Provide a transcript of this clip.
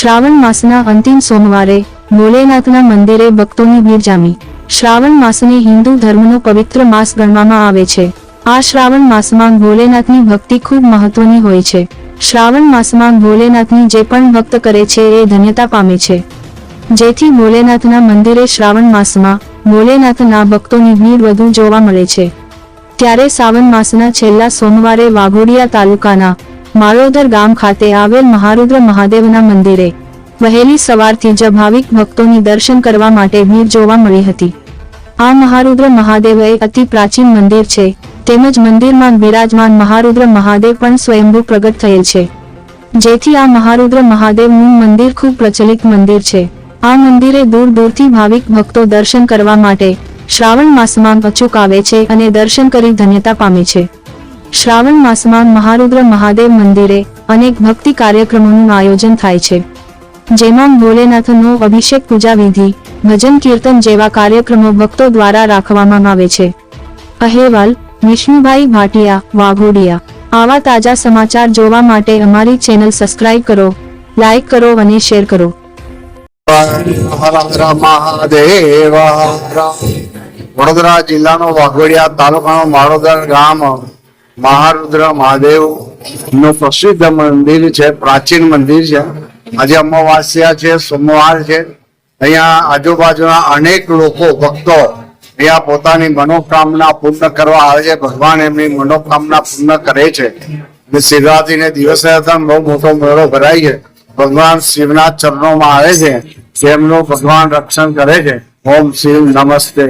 શ્રાવણ માસના અંતિમ સોમવારે ભોલેનાથના મંદિરે ભક્તોની ભીડ જામી. શ્રાવણ માસને હિન્દુ ધર્મનો પવિત્ર માસ ગણવામાં આવે છે. આ શ્રાવણ માસમાં ભોલેનાથની ભક્તિ ખૂબ મહત્વની હોય છે. શ્રાવણ માસમાં ભોલેનાથની જે પણ ભક્ત કરે છે એ ધન્યતા પામે છે. જેથી ભોલેનાથના મંદિરે શ્રાવણ માસમાં ભોલેનાથના ભક્તોની ભીડ વધુ જોવા મળે છે. ત્યારે સાવન માસના છેલ્લા સોમવારે વાઘોડિયા તાલુકાના માળોદર ગામ ખાતે આવેલ મહારુદ્ર મહાદેવના મંદિરે વહેલી સવારથી જ ભાવિક ભક્તોની દર્શન કરવા માટે ભીડ જોવા મળી હતી. આ મહારુદ્ર મહાદેવ એ અતિ પ્રાચીન મંદિર છે. તેમજ મંદિરમાં બિરાજમાન મહારુદ્ર મહાદેવ પણ સ્વયંભૂ પ્રગટ થયેલ છે. જેથી આ મહારુદ્ર મહાદેવનું મંદિર ખૂબ પ્રચલિત મંદિર છે. આ મંદિરે દૂર દૂરથી ભાવિક ભક્તો દર્શન કરવા માટે શ્રાવણ માસમાં અચૂક આવે છે અને દર્શન કરી ધન્યતા પામે છે. શ્રાવણ માસમાં મહારુદ્ર મહાદેવ મંદિરે અનેક ભક્તિ કાર્યક્રમોનું આયોજન થાય છે. જેમાં ભોલેનાથનો અભિષેક પૂજા વિધિ ભજન કીર્તન જેવા કાર્યક્રમો ભક્તો દ્વારા રાખવામાં આવે છે. અહેવાલ, વિષ્ણુભાઈ ભાટિયા, વાઘોડિયા. આવા તાજા સમાચાર જોવા માટે અમારી ચેનલ સબસ્ક્રાઇબ કરો લાઈક કરો અને શેર કરો. વડોદરા જિલ્લાનો વાઘોડિયા તાલુકાનો માળોદર ગામ મહારુદ્ર, મહાદેવનું પ્રસિદ્ધ મંદિર છે, પ્રાચીન મંદિર છે. આજે અમાવાસ્યા છે, સોમવાર છે. અહીંયા આજુબાજુના અનેક લોકો, ભક્તો અહીંયા પોતાની મનોકામના પૂર્ણ કરવા આવે છે. ભગવાન એમની મનોકામના પૂર્ણ કરે છે. શિવરાત્રી ને દિવસે બહુ મોટો મેળો ભરાય છે. ભગવાન શિવના ચરણોમાં આવે છે. તેમનું ભગવાન રક્ષણ કરે છે. ઓમ શિવ નમસ્તે.